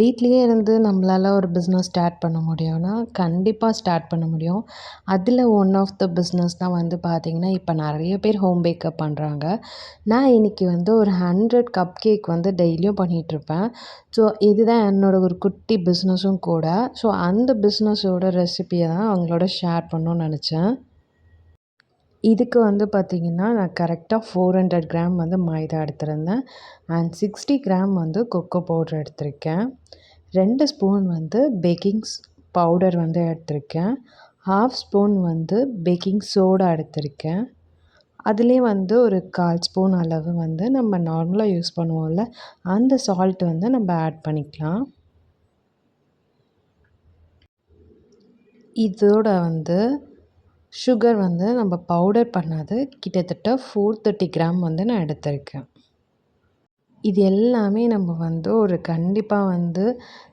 வீட்லேயே இருந்து நம்மளால ஒரு பிஸ்னஸ் ஸ்டார்ட் பண்ண முடியும்னா கண்டிப்பாக ஸ்டார்ட் பண்ண முடியும். அதில் ஒன் ஆஃப் த பிஸ்னஸ் தான் வந்து பார்த்திங்கன்னா இப்போ நிறைய பேர் ஹோம் பேக்கப் பண்ணுறாங்க நான் இன்றைக்கி வந்து ஒரு ஹண்ட்ரட் கப் கேக் வந்து டெய்லியும் பண்ணிகிட்ருப்பேன் ஸோ இதுதான் என்னோடய ஒரு குட்டி பிஸ்னஸும் கூட. ஸோ அந்த பிஸ்னஸோட ரெசிபியை தான் அவங்களோட ஷேர் பண்ணணும்னு நினச்சேன். இதுக்கு வந்து பார்த்திங்கன்னா நான் கரெக்டாக ஃபோர் ஹண்ட்ரட் கிராம் வந்து மைதா எடுத்திருந்தேன். அண்ட் சிக்ஸ்டி கிராம் வந்து கொக்கோ பவுடர் எடுத்திருக்கேன். ரெண்டு ஸ்பூன் வந்து பேக்கிங்ஸ் பவுடர் வந்து எடுத்திருக்கேன். ஹாஃப் ஸ்பூன் வந்து பேக்கிங் சோடா எடுத்திருக்கேன். அதுலேயே வந்து ஒரு கால் ஸ்பூன் அளவு வந்து நம்ம நார்மலாக யூஸ் பண்ணுவோம்ல அந்த சால்ட் வந்து நம்ம ஆட் பண்ணிக்கலாம். இதோட வந்து சுகர் வந்து நம்ம பவுடர் பண்ணது. கிட்டத்தட்ட ஃபோர் தேர்ட்டி கிராம் வந்து நான் எடுத்திருக்கேன். இது எல்லாமே நம்ம வந்து ஒரு கண்டிப்பாக வந்து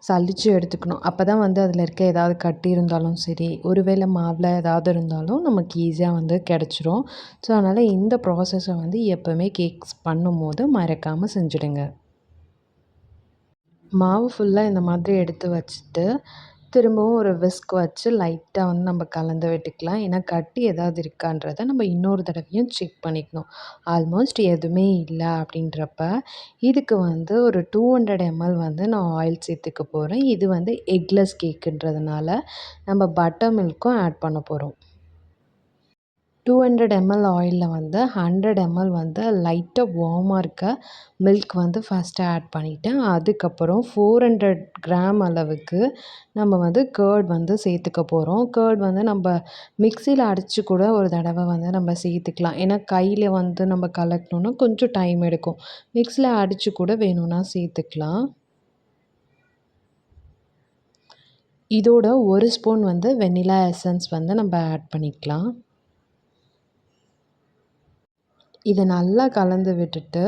சலித்து எடுத்துக்கணும். அப்போ தான் வந்து அதில் இருக்க ஏதாவது கட்டி இருந்தாலும் சரி ஒருவேளை மாவில் ஏதாவது இருந்தாலும் நமக்கு ஈஸியாக வந்து கிடச்சிரும். ஸோ அதனால் இந்த ப்ராசஸை வந்து எப்போவுமே கேக்ஸ் பண்ணும்போது மறக்காமல் செஞ்சுடுங்க. மாவு ஃபுல்லாக இந்த மாதிரி எடுத்து வச்சுட்டு திரும்பவும் ஒரு விஸ்க் வச்சு லைட்டாக வந்து நம்ம கலந்து விட்டுக்கலாம். ஏன்னா கட்டி ஏதாவது இருக்கான்றதை நம்ம இன்னொரு தடவையும் செக் பண்ணிக்கணும். ஆல்மோஸ்ட் எதுவுமே இல்லை அப்படின்றப்ப இதுக்கு வந்து ஒரு டூ ஹண்ட்ரட் எம்எல் வந்து நான் ஆயில் சேர்த்துக்க போகிறேன் இது வந்து எக்லெஸ் கேக்குன்றதுனால நம்ம பட்டர் மில்க்கும் ஆட் பண்ண போகிறோம் டூ ஹண்ட்ரட் எம்எல் ஆயிலில் வந்து ஹண்ட்ரட் எம்எல் வந்து லைட்டாக வார்மாக இருக்க மில்க் வந்து ஃபஸ்ட்டு ஆட் பண்ணிவிட்டேன் அதுக்கப்புறம் ஃபோர் ஹண்ட்ரட் கிராம் அளவுக்கு நம்ம வந்து கேர்ட் வந்து சேர்த்துக்க போகிறோம் கேர்ட் வந்து நம்ம மிக்சியில் அடித்து கூட ஒரு தடவை வந்து நம்ம சேர்த்துக்கலாம். ஏன்னா கையில் வந்து நம்ம கலக்கணுன்னா கொஞ்சம் டைம் எடுக்கும். மிக்சியில் அடித்து கூட வேணும்னா சேர்த்துக்கலாம். இதோட ஒரு ஸ்பூன் வந்து வெண்ணிலா எசன்ஸ் வந்து நம்ம ஆட் பண்ணிக்கலாம். இதை நல்லா கலந்து விட்டுட்டு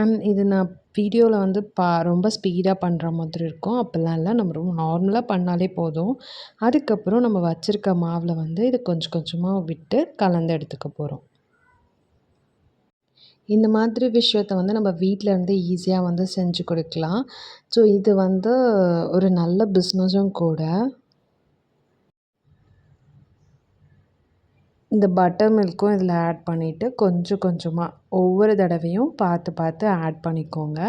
அண்ட் இது நான் வீடியோவில் வந்து பா ரொம்ப ஸ்பீடாக பண்ணுற மாதிரி இருக்கும். அப்போல்லாம் இல்லை. நம்ம ரொம்ப நார்மலாக பண்ணாலே போதும். அதுக்கப்புறம் நம்ம வச்சுருக்க மாவில் வந்து இதை கொஞ்சம் கொஞ்சமாக விட்டு கலந்து எடுத்துக்க போகிறோம் இந்த மாதிரி விஷயத்த வந்து நம்ம வீட்டில் இருந்து ஈஸியாக வந்து செஞ்சு கொடுக்கலாம். ஸோ இது வந்து ஒரு நல்ல பிஸ்னஸும் கூட இந்த பட்டர் மில்க்கும் இதில் ஆட் பண்ணிவிட்டு கொஞ்சம் கொஞ்சமாக ஒவ்வொரு தடவையும் பார்த்து பார்த்து ஆட் பண்ணிக்கோங்க.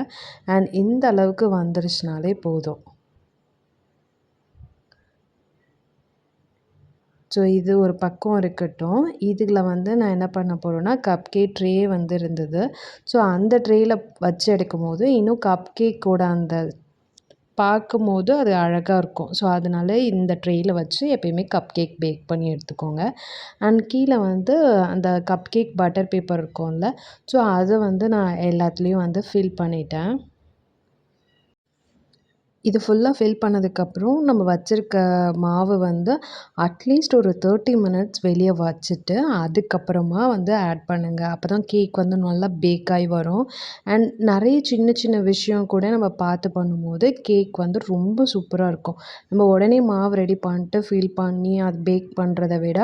அண்ட் இந்த அளவுக்கு வந்துருச்சுனாலே போதும். ஸோ இது ஒரு பக்கம் இருக்கட்டும். இதில் வந்து நான் என்ன பண்ண போகிறேன்னா கப் கேக் ட்ரே வந்து இருந்தது. ஸோ அந்த ட்ரேயில் வச்சு எடுக்கும்போது இன்னும் கப் கேக்கோட அந்த பார்க்கும்போது அது அழகாக இருக்கும். ஸோ அதனால் இந்த ட்ரேயில் வச்சு எப்பயுமே கப் கேக் பேக் பண்ணி எடுத்துக்கோங்க. அண்ட் கீழே வந்து அந்த கப் கேக் பட்டர் பேப்பர் இருக்கும்ல. ஸோ அதை வந்து நான் எல்லாத்துலேயும் வந்து ஃபில் பண்ணிட்டேன். இது ஃபுல்லாக ஃபில் பண்ணதுக்கப்புறம் நம்ம வச்சுருக்க மாவு வந்து அட்லீஸ்ட் ஒரு தேர்ட்டி மினிட்ஸ் வெளியே வச்சுட்டு அதுக்கப்புறமா வந்து ஆட் பண்ணுங்கள் அப்போ தான் கேக் வந்து நல்லா பேக் ஆகி வரும். அண்ட் நிறைய சின்ன சின்ன விஷயம் கூட நம்ம பார்த்து பண்ணும்போது கேக் வந்து ரொம்ப சூப்பராக இருக்கும். நம்ம உடனே மாவு ரெடி பண்ணிட்டு ஃபில் பண்ணி அது பேக் பண்ணுறத விட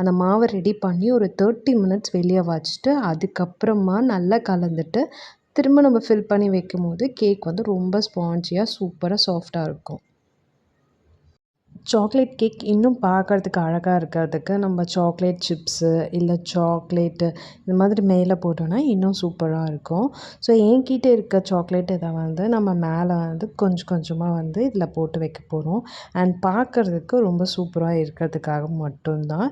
அந்த மாவை ரெடி பண்ணி ஒரு தேர்ட்டி மினிட்ஸ் வெளியே வச்சுட்டு அதுக்கப்புறமா நல்லா கலந்துட்டு திரும்ப நம்ம ஃபில் பண்ணி வைக்கும்போது கேக் வந்து ரொம்ப ஸ்பான்ஜியாக சூப்பராக சாஃப்டாக இருக்கும். சாக்லேட் கேக் இன்னும் பார்க்குறதுக்கு அழகாக இருக்கிறதுக்கு நம்ம சாக்லேட் சிப்ஸு இல்லை சாக்லேட்டு இந்த மாதிரி மேலே போட்டோன்னா இன்னும் சூப்பராக இருக்கும். ஸோ என்கிட்ட இருக்க சாக்லேட் இதை வந்து நம்ம மேலே வந்து கொஞ்சம் கொஞ்சமாக வந்து இதில் போட்டு வைக்க போகிறோம். அண்ட் பார்க்குறதுக்கு ரொம்ப சூப்பராக இருக்கிறதுக்காக மட்டும்தான்.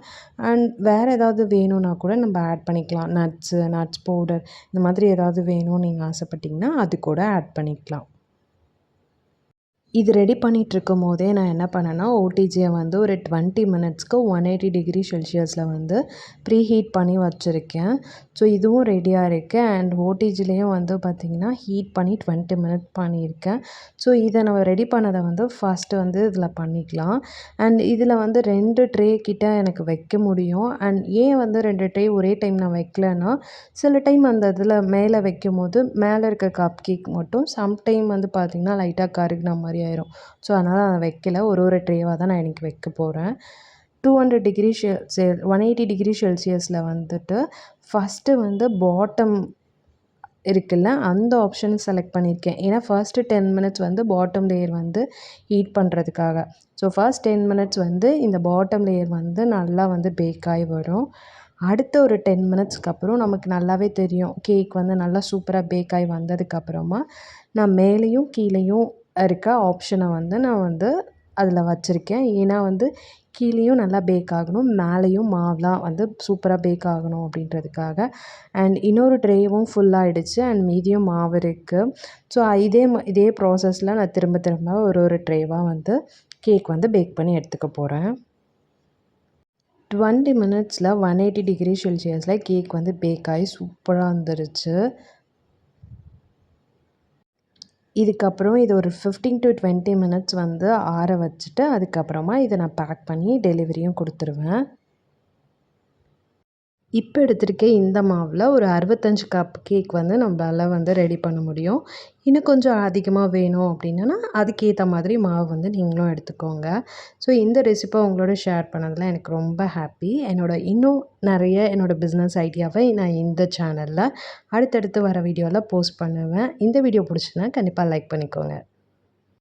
அண்ட் வேறு ஏதாவது வேணும்னா கூட நம்ம ஆட் பண்ணிக்கலாம். நட்ஸு நட்ஸ் பவுடர் இந்த மாதிரி ஏதாவது வேணும்னு நீங்கள் ஆசைப்பட்டிங்கன்னா அது கூட ஆட் பண்ணிக்கலாம். இது ரெடி பண்ணிகிட்ருக்கும் போதே நான் என்ன பண்ணேன்னா ஓடிஜியை வந்து ஒரு டுவெண்ட்டி மினிட்ஸ்க்கு ஒன் எயிட்டி டிகிரி செல்சியஸில் வந்து ப்ரீ ஹீட் பண்ணி வச்சுருக்கேன். ஸோ இதுவும் ரெடியாக இருக்குது அண்ட் ஓடிஜிலையும் வந்து பார்த்திங்கன்னா ஹீட் பண்ணி டுவெண்ட்டி மினிட் பண்ணியிருக்கேன். ஸோ இதை நம்ம ரெடி பண்ணதை வந்து ஃபஸ்ட்டு வந்து இதில் பண்ணிக்கலாம். அண்ட் இதில் வந்து ரெண்டு ட்ரே கிட்ட எனக்கு வைக்க முடியும். அண்ட் ஏன் வந்து ரெண்டு ட்ரே ஒரே டைம் நான் வைக்கலன்னா சில டைம் அந்த இதில் மேலே வைக்கும் போது மேலே இருக்க கப் கேக் மட்டும் சம்டைம் வந்து பார்த்திங்கன்னா லைட்டாக கருகின மாதிரி ஆயிரும். ஸோ அதனால் அதை வைக்கல. ஒரு ஒரு ட்ரேவாக தான் நான் இன்றைக்கி வைக்க போகிறேன் டூ ஹண்ட்ரட் டிகிரி செல் ஒன் எயிட்டி டிகிரி செல்சியஸில் வந்துட்டு ஃபஸ்ட்டு வந்து பாட்டம் இருக்குல்ல அந்த ஆப்ஷன் செலக்ட் பண்ணியிருக்கேன். ஏன்னா ஃபர்ஸ்ட்டு டென் மினிட்ஸ் வந்து பாட்டம் லேயர் வந்து ஹீட் பண்ணுறதுக்காக ஸோ ஃபர்ஸ்ட் டென் மினிட்ஸ் வந்து இந்த பாட்டம் லேயர் வந்து நல்லா வந்து பேக் ஆகி வரும். அடுத்த ஒரு டென் மினிட்ஸ்க்கு அப்புறம் நமக்கு நல்லாவே தெரியும். கேக் வந்து நல்லா சூப்பராக பேக் ஆகி வந்ததுக்கப்புறமா நான் மேலேயும் கீழேயும் இருக்க ஆப்ஷனை வந்து நான் வந்து அதில் வச்சுருக்கேன். ஏன்னா வந்து கீழேயும் நல்லா பேக் ஆகணும் மேலேயும் மாவுலாம் வந்து சூப்பராக பேக் ஆகணும் அப்படின்றதுக்காக. அண்ட் இன்னொரு ட்ரேவும் ஃபுல்லாகிடுச்சு அண்ட் மீதியும் மாவு இருக்குது ஸோ இதே இதே ப்ராசஸில் நான் திரும்ப திரும்ப ஒரு ஒரு ட்ரேவாக வந்து கேக் வந்து பேக் பண்ணி எடுத்துக்க போகிறேன் டுவெண்ட்டி மினிட்ஸில் ஒன் எயிட்டி டிகிரி செல்சியஸில் கேக் வந்து பேக் ஆகி சூப்பராக வந்துருச்சு. இதுக்கப்புறம் இது ஒரு ஃபிஃப்டீன் டு டுவெண்ட்டி மினிட்ஸ் வந்து ஆற வச்சுட்டு அதுக்கப்புறமா இதை நான் பேக் பண்ணி டெலிவரியும் கொடுத்துருவேன். இப்போ எடுத்திருக்க இந்த மாவில் ஒரு அறுபத்தஞ்சு கப் கேக் வந்து நம்மளால் வந்து ரெடி பண்ண முடியும். இன்னும் கொஞ்சம் அதிகமாக வேணும் அப்படின்னா அதுக்கேற்ற மாதிரி மாவு வந்து நீங்களும் எடுத்துக்கோங்க. ஸோ இந்த ரெசிப்பை உங்களோட ஷேர் பண்ணதில் எனக்கு ரொம்ப ஹாப்பி என்னோடய இன்னும் நிறைய என்னோடய பிஸ்னஸ் ஐடியாவை நான் இந்த சேனலில் அடுத்தடுத்து வர வீடியோவில் போஸ்ட் பண்ணுவேன். இந்த வீடியோ பிடிச்சுன்னா கண்டிப்பாக லைக் பண்ணிக்கோங்க.